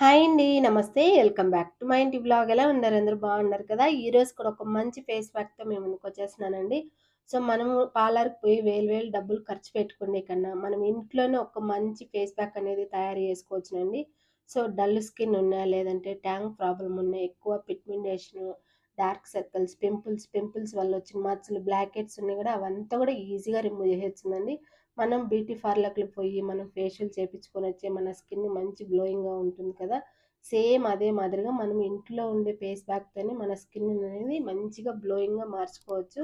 Hi అండి. నమస్తే. Welcome back to mind ఇంటి ఎలా ఉన్నారు? అందరూ బాగున్నారు కదా! ఈరోజు కూడా ఒక మంచి ఫేస్ ప్యాక్‌తో మీ ముందుకొచ్చేస్తున్నానండి. సో, మనము పార్లర్‌కి పోయి వేలు వేలు డబ్బులు ఖర్చు పెట్టుకునే కన్నా, మనం ఇంట్లోనే ఒక మంచి ఫేస్ ప్యాక్ అనేది తయారు చేసుకోవచ్చునండి. సో, డల్ స్కిన్ ఉన్నా, లేదంటే ట్యాంక్ ప్రాబ్లం ఉన్నా, ఎక్కువ pigmentation, dark circles, pimples, pimples వల్ల వచ్చిన మచ్చలు, బ్లాక్ హెడ్స్ కూడా అవంతా కూడా ఈజీగా రిమూవ్ చేసేస్తుందండి మనం బ్యూటీ పార్లర్‌కి పోయి మనం ఫేషియల్ చేపించుకొని వచ్చే మన స్కిన్ మంచి గ్లోయింగ్‌గా ఉంటుంది కదా! సేమ్ అదే మాదిరిగా మనం ఇంట్లో ఉండే ఫేస్ ప్యాక్‌తోనే మన స్కిన్ అనేది మంచిగా గ్లోయింగ్‌గా మార్చుకోవచ్చు.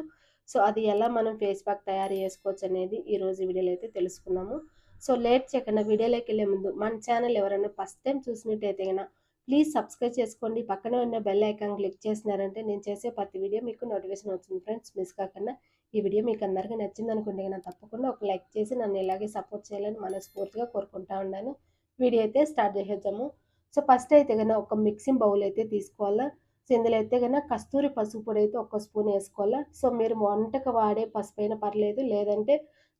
సో, అది ఎలా మనం ఫేస్ ప్యాక్ తయారు చేసుకోవచ్చు అనేది ఈరోజు వీడియోలో అయితే తెలుసుకున్నాము సో, లేట్ చేయకుండా వీడియోలోకెళ్ళే ముందు మన ఛానల్ ఎవరైనా ఫస్ట్ టైం చూసినట్టయితే గనక ప్లీజ్ సబ్స్క్రైబ్ చేసుకోండి. పక్కనే ఉన్న బెల్ ఐకాన్ క్లిక్ చేసినారంటే నేను చేసే ప్రతి వీడియో మీకు నోటిఫికేషన్ వస్తుంది ఫ్రెండ్స్. మిస్ కాకుండా ఈ వీడియో మీకు అందరికీ నచ్చిందనుకుంటే గనక తప్పకుండా ఒక లైక్ చేసి నన్ను ఇలాగే సపోర్ట్ చేయాలని మనస్ఫూర్తిగా కోరుకుంటా ఉన్నాను. వీడియో అయితే స్టార్ట్ చేసేద్దాము. సో, ఫస్ట్ అయితే గనక ఒక మిక్సింగ్ బౌల్ అయితే తీసుకోవాలా. సో, ఇందులో అయితే గనక కస్తూరి పసుపు పొడి అయితే ఒక స్పూన్ వేసుకోవాలా. సో, మీరు వంటకు వాడే పసుపు అయినా పర్లేదు. లేదంటే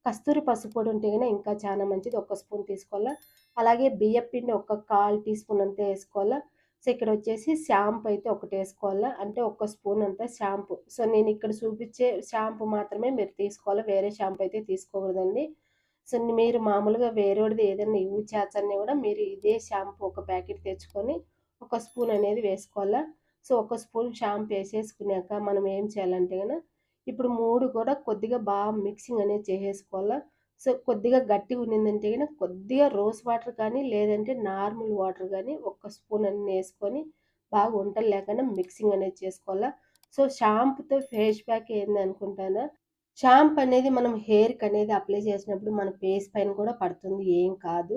కస్తూరి పసుపు పొడి ఉంటే కన్నా ఇంకా చాలా మంచిది. ఒక స్పూన్ తీసుకోవాలా. అలాగే బియ్యం పిండి ఒక కాల్ టీ స్పూన్ అంతా వేసుకోవాలా. సో, ఇక్కడ వచ్చేసి షాంపూ అయితే ఒకటి వేసుకోవాలా. అంటే ఒక స్పూన్ అంతా షాంపూ. సో, నేను ఇక్కడ చూపించే షాంపూ మాత్రమే మీరు తీసుకోవాలి. వేరే షాంపూ అయితే తీసుకోకూడదండి. సో, మీరు మామూలుగా వేరేది ఏదైనా యూజ్ చేస్తన్నా కూడా మీరు ఇదే షాంపూ ఒక ప్యాకెట్ తెచ్చుకొని ఒక స్పూన్ అనేది వేసుకోవాలా. సో, ఒక స్పూన్ షాంపూ వేసేసుకున్నాక మనం ఏం చేయాలంటే కనుక ఇప్పుడు మూడు కూడా కొద్దిగా బాగా మిక్సింగ్ అనేది చేసేసుకోవాలా. సో, కొద్దిగా గట్టిగా ఉన్నిందంటే గనక కొద్దిగా రోజ్ వాటర్ కానీ, లేదంటే నార్మల్ వాటర్ కానీ ఒక స్పూన్ అన్ని వేసుకొని బాగా వంటలు లేకుండా మిక్సింగ్ అనేది చేసుకోవాలా. సో, షాంపుతో ఫేస్ ప్యాక్ ఏంది అనుకుంటానా షాంప్ అనేది మనం హెయిర్‌కి అనేది అప్లై చేసినప్పుడు మన ఫేస్ పైన కూడా పడుతుంది. ఏం కాదు.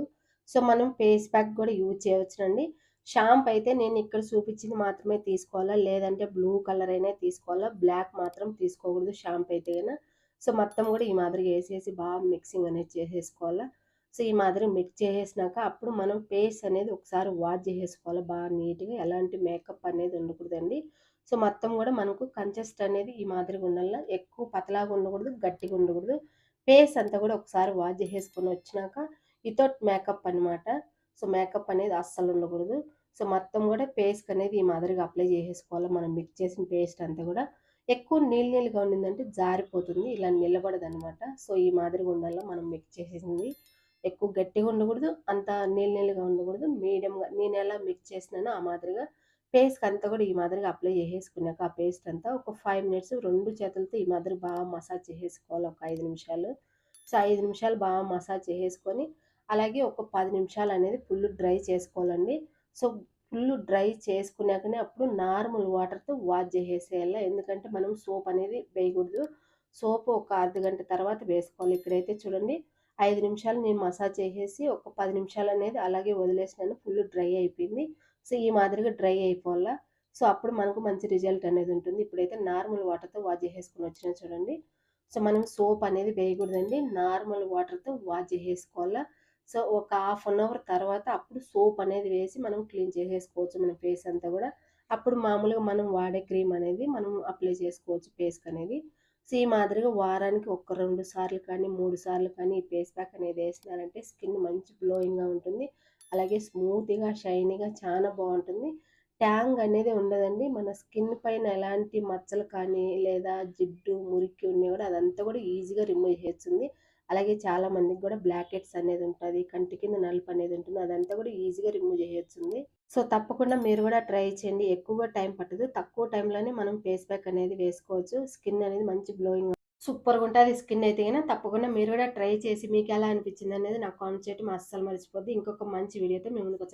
సో, మనం ఫేస్ ప్యాక్ కూడా యూజ్ చేయవచ్చునండి. షాంప్ అయితే నేను ఇక్కడ చూపించింది మాత్రమే తీసుకోవాలా. లేదంటే బ్లూ కలర్ అయినా తీసుకోవాలా. బ్లాక్ మాత్రం తీసుకోకూడదు షాంప్ అయితే గనక. సో, మొత్తం కూడా ఈ మాదిరిగా వేసేసి బాగా మిక్సింగ్ అనేది చేసేసుకోవాలా. సో, ఈ మాదిరిగా మిక్స్ చేసేసినాక అప్పుడు మనం పేస్ట్ అనేది ఒకసారి వాష్ చేసేసుకోవాలి బాగా నీట్‌గా. ఎలాంటి మేకప్ అనేది ఉండకూడదండి. సో, మొత్తం కూడా మనకు కంచెస్ట్ అనేది ఈ మాదిరిగా ఉండాలి ఎక్కువ పతలాగా ఉండకూడదు. గట్టిగా ఉండకూడదు. ఫేస్ అంతా కూడా ఒకసారి వాష్ చేసేసుకొని వచ్చినాక వితౌట్ మేకప్ అనమాట. సో, మేకప్ అనేది అస్సలు ఉండకూడదు. సో, మొత్తం కూడా పేస్ట్ అనేది ఈ మాదిరిగా అప్లై చేసేసుకోవాలి. మనం మిక్స్ చేసిన పేస్ట్ అంతా కూడా. ఎక్కువ నీళ్ళు నీళ్ళుగా ఉండిందంటే జారిపోతుంది. ఇలా నిలబడదనమాట. సో, ఈ మాదిరిగా ఉండాలో మనం మిక్స్ చేసేసింది. ఎక్కువ గట్టిగా ఉండకూడదు. అంత నీళ్ళు నీళ్ళుగా ఉండకూడదు. మీడియంగా నేను ఎలా మిక్స్ చేసినానో ఆ మాదిరిగా పేస్ట్ అంతా కూడా ఈ మాదిరిగా అప్లై చేసేసుకున్నాక ఆ పేస్ట్ అంతా ఒక ఫైవ్ మినిట్స్ రెండు చేతులతో ఈ మాదిరిగా బాగా మసాజ్ చేసేసుకోవాలి ఒక ఐదు నిమిషాలు. సో, ఐదు నిమిషాలు బాగా మసాజ్ చేసేసుకొని అలాగే ఒక పది నిమిషాలు అనేది ఫుల్ డ్రై చేసుకోవాలండి. సో, ఫుల్ డ్రై చేసుకున్నాకనే అప్పుడు నార్మల్ వాటర్‌తో వాష్ చేసేయాలి ఎందుకంటే మనం సోప్ అనేది వేయకూడదు. సోప్ ఒక అర్ధగంట తర్వాత వేసుకోవాలి. ఇక్కడైతే చూడండి ఐదు నిమిషాలు నేను మసాజ్ చేసేసి ఒక పది నిమిషాలు అనేది అలాగే వదిలేసినాను. ఫుల్ డ్రై అయిపోయింది. సో, ఈ మాదిరిగా డ్రై అయిపోవాలా. సో, అప్పుడు మనకు మంచి రిజల్ట్ అనేది ఉంటుంది. ఇప్పుడైతే నార్మల్ వాటర్‌తో వాష్ చేసేసుకొని వచ్చినా చూడండి. సో, మనం సోప్ అనేది వేయకూడదండి. నార్మల్ వాటర్‌తో వాష్ చేసేసుకోవాలా. సో, ఒక హాఫ్ అన్ అవర్ తర్వాత అప్పుడు సోప్ అనేది వేసి మనం క్లీన్ చేసేసుకోవచ్చు మన ఫేస్ అంతా కూడా. అప్పుడు మామూలుగా మనం వాడే క్రీమ్ అనేది మనం అప్లై చేసుకోవచ్చు ఫేస్‌కి అనేది. సో, ఈ మాదిరిగా వారానికి ఒక రెండు సార్లు కానీ, మూడు సార్లు కానీ ఈ ఫేస్ ప్యాక్ అనేది వేసినారంటే స్కిన్ మంచి గ్లోయింగ్‌గా ఉంటుంది. అలాగే స్మూత్‌గా, షైనీగా చాలా బాగుంటుంది. ట్యాంగ్ అనేది ఉండదండి. మన స్కిన్ పైన ఎలాంటి మచ్చలు కానీ, లేదా జిడ్డు, మురికి ఉన్నా కూడా అదంతా కూడా ఈజీగా రిమూవ్ చేస్తుంది అలాగే చాలా మందికి కూడా బ్లాక్ హెడ్స్ అనేది ఉంటది. కంటి కింద నలుపు అనేది ఉంటుంది. అదంతా కూడా ఈజీగా రిమూవ్ చేయొచ్చుంది సో, తప్పకుండా మీరు కూడా ట్రై చేయండి. ఎక్కువగా టైం పట్టదు. తక్కువ టైంలోనే మనం ఫేస్ ప్యాక్ అనేది వేసుకోవచ్చు. స్కిన్ అనేది మంచి గ్లోయింగ్ సూపర్‌గా ఉంటుంది స్కిన్ అయితే కానీ తప్పకుండా మీరు కూడా ట్రై చేసి మీకు ఎలా అనిపించింది అనేది నాకు కామెంట్ చేయటం అస్సలు మర్చిపోద్ది ఇంకొక మంచి వీడియోతో మేము ముందుకు